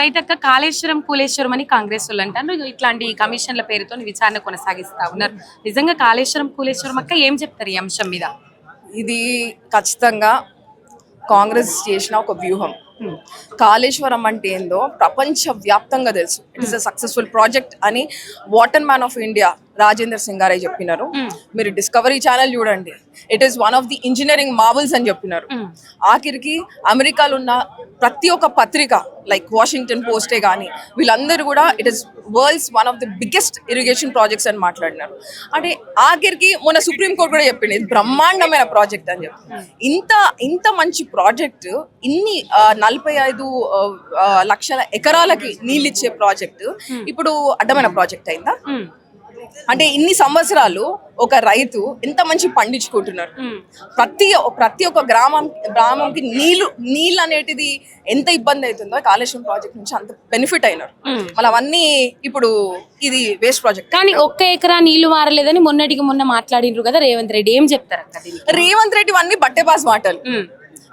రైతక్క కాళేశ్వరం కూలేశ్వరం అని కాంగ్రెస్ వాళ్ళు అంటారు. ఇట్లాంటి కమిషన్ల పేరుతో విచారణ కొనసాగిస్తా ఉన్నారు. నిజంగా కాళేశ్వరం కూలేశ్వరం అక్క ఏం చెప్తారు ఈ అంశం మీద? ఇది ఖచ్చితంగా కాంగ్రెస్ చేసిన ఒక వ్యూహం. కాళేశ్వరం అంటే ఏందో ప్రపంచ వ్యాప్తంగా తెలుసు. It is a successful project అని water man of India Rajender Singaraiah చెప్పినారు. మీరు డిస్కవరీ ఛానల్ చూడండి. It is one of the engineering marvels అని చెప్పినారు. ఆఖరికి అమెరికాలో ఉన్న ప్రతి ఒక్క పత్రిక లైక్ వాషింగ్టన్ పోస్టే కానీ వీళ్ళందరూ కూడా it is world's one of the biggest irrigation projects అని మాట్లాడినారు. అంటే ఆఖరికి మొన్న సుప్రీం కోర్ట్ కూడా చెప్పింది ఇది బ్రహ్మాండమైన ప్రాజెక్ట్ అని చెప్పి. ఇంత ఇంత మంచి ప్రాజెక్ట్ ఇన్ని నలభై ఐదు లక్షల ఎకరాలకి నీళ్ళు ఇచ్చే ప్రాజెక్ట్ ఇప్పుడు అడ్డమైన ప్రాజెక్ట్ అయిందా? అంటే ఇన్ని సంవత్సరాలు ఒక రైతు ఎంత మంచి పండించుకుంటున్నారు. ప్రతి ప్రతి ఒక్క గ్రామం గ్రామంకి నీళ్ళు నీళ్ళు అనేటిది ఎంత ఇబ్బంది అవుతుందో కాళేశ్వరం ప్రాజెక్ట్ నుంచి అంత బెనిఫిట్ అయినారు. మళ్ళీ అవన్నీ ఇప్పుడు ఇది వేస్ట్ ప్రాజెక్ట్. కానీ ఒక్క ఎకరా నీళ్ళు మారలేదని మొన్నటికి మొన్న మాట్లాడినరు కదా రేవంత్ రెడ్డి. ఏం చెప్తారు రేవంత్ రెడ్డి అన్ని బట్టేపాస్ మాటలు.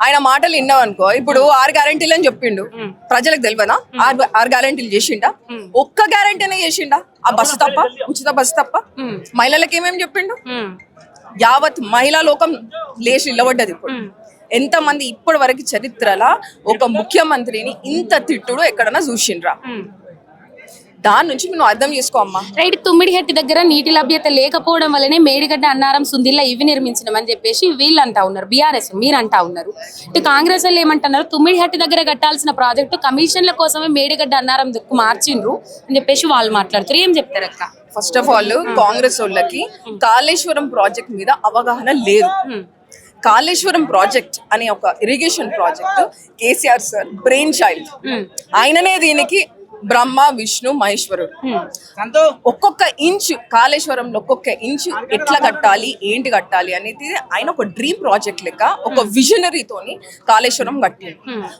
ఆయన మాటలు విన్నావు అనుకో ఇప్పుడు ఆరు గ్యారంటీలు అని చెప్పిండు. ప్రజలకు తెలియదా? ఆరు ఆరు గ్యారంటీలు చేసిండా? ఒక్క గ్యారంటీనే చేసిండా? ఆ బస్సు తప్ప? ఉచిత బస్సు తప్ప? మహిళలకు ఏమేమి చెప్పిండు. యావత్ మహిళా లోకం లేచి నిలబడ్డది ఇప్పుడు. ఎంత మంది ఇప్పటి వరకు చరిత్రలో ఒక ముఖ్యమంత్రిని ఇంత తిట్టుడు ఎక్కడన్నా చూసిండ్రా. దాని నుంచి నువ్వు అర్థం చేసుకో అమ్మా. రైట్ తుమ్మిడిహట్టి దగ్గర నీటి లభ్యత లేకపోవడం వల్లనే మేడిగడ్డ అన్నారం సుందిల్ల ఇవి నిర్మించినామని చెప్పేసి వీళ్ళు అంటా ఉన్నారు బీఆర్ఎస్ మీరు అంటా ఉన్నారు. ఇటు కాంగ్రెస్ వాళ్ళు ఏమంటున్నారు తుమ్మిడిహట్టి దగ్గర కట్టాల్సిన ప్రాజెక్టు కమిషన్ల కోసమే మేడిగడ్డ అన్నారం దిక్కు మార్చిండ్రు అని చెప్పేసి వాళ్ళు మాట్లాడుతారు ఏం చెప్తారు అక్క? ఫస్ట్ ఆఫ్ ఆల్ కాంగ్రెస్ వాళ్ళకి కాళేశ్వరం ప్రాజెక్ట్ మీద అవగాహన లేదు. కాళేశ్వరం ప్రాజెక్ట్ అనే ఒక irrigation project KCR sir brainchild ఆయననే దీనికి బ్రహ్మ విష్ణు మహేశ్వరుడు. ఒక్కొక్క ఇంచు కాళేశ్వరంలో ఒక్కొక్క ఇంచు ఎట్లా కట్టాలి ఏంటి కట్టాలి అనేది ఆయన ఒక డ్రీమ్ ప్రాజెక్ట్ లెక్క ఒక విజనరీతోని కాళేశ్వరం కట్టింది.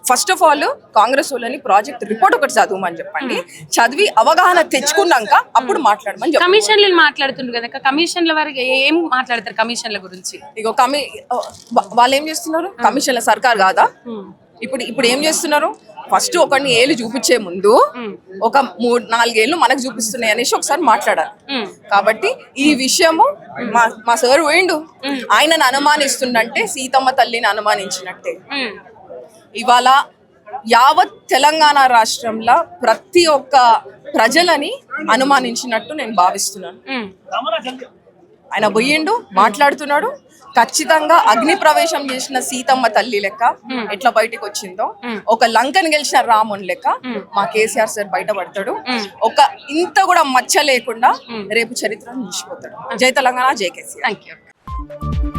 ఫస్ట్ ఆఫ్ ఆల్ కాంగ్రెస్ వాళ్ళని ప్రాజెక్ట్ రిపోర్ట్ ఒకటి చదవమని చెప్పండి. చదివి అవగాహన తెచ్చుకున్నాక అప్పుడు మాట్లాడమని చెప్పండి. కమిషన్లు మాట్లాడుతుండ్రు కదా. కమిషన్ల వరకు ఏం మాట్లాడతారు కమిషన్ల గురించి? ఇగో కమి వాళ్ళు ఏం చేస్తున్నారు? కమిషన్ల సర్కార్ కాదా? ఇప్పుడు ఇప్పుడు ఏం చేస్తున్నారు? ఫస్ట్ ఒకరిని ఏళ్ళు చూపించే ముందు ఒక మూడు నాలుగేళ్ళు మనకు చూపిస్తున్నాయి అనేసి ఒకసారి మాట్లాడాలి. కాబట్టి ఈ విషయము మా మా సార్ పోయిండు. ఆయనను అనుమానిస్తుండంటే సీతమ్మ తల్లిని అనుమానించినట్టే. ఇవాళ యావత్ తెలంగాణ రాష్ట్రంలో ప్రతి ఒక్క ప్రజలని అనుమానించినట్టు నేను భావిస్తున్నాను. ఆయన పోయిండు మాట్లాడుతున్నాడు. ఖచ్చితంగా అగ్ని ప్రవేశం చేసిన సీతమ్మ తల్లి లెక్క ఎట్లా బయటకు వచ్చిందో ఒక లంకను గెలిచిన రాముని లెక్క మా కేసీఆర్ సార్ బయటపడతాడు. ఒక ఇంత కూడా మచ్చ లేకుండా రేపు చరిత్ర నిలిచిపోతాడు. జై తెలంగాణ జై కేసీఆర్. Thank you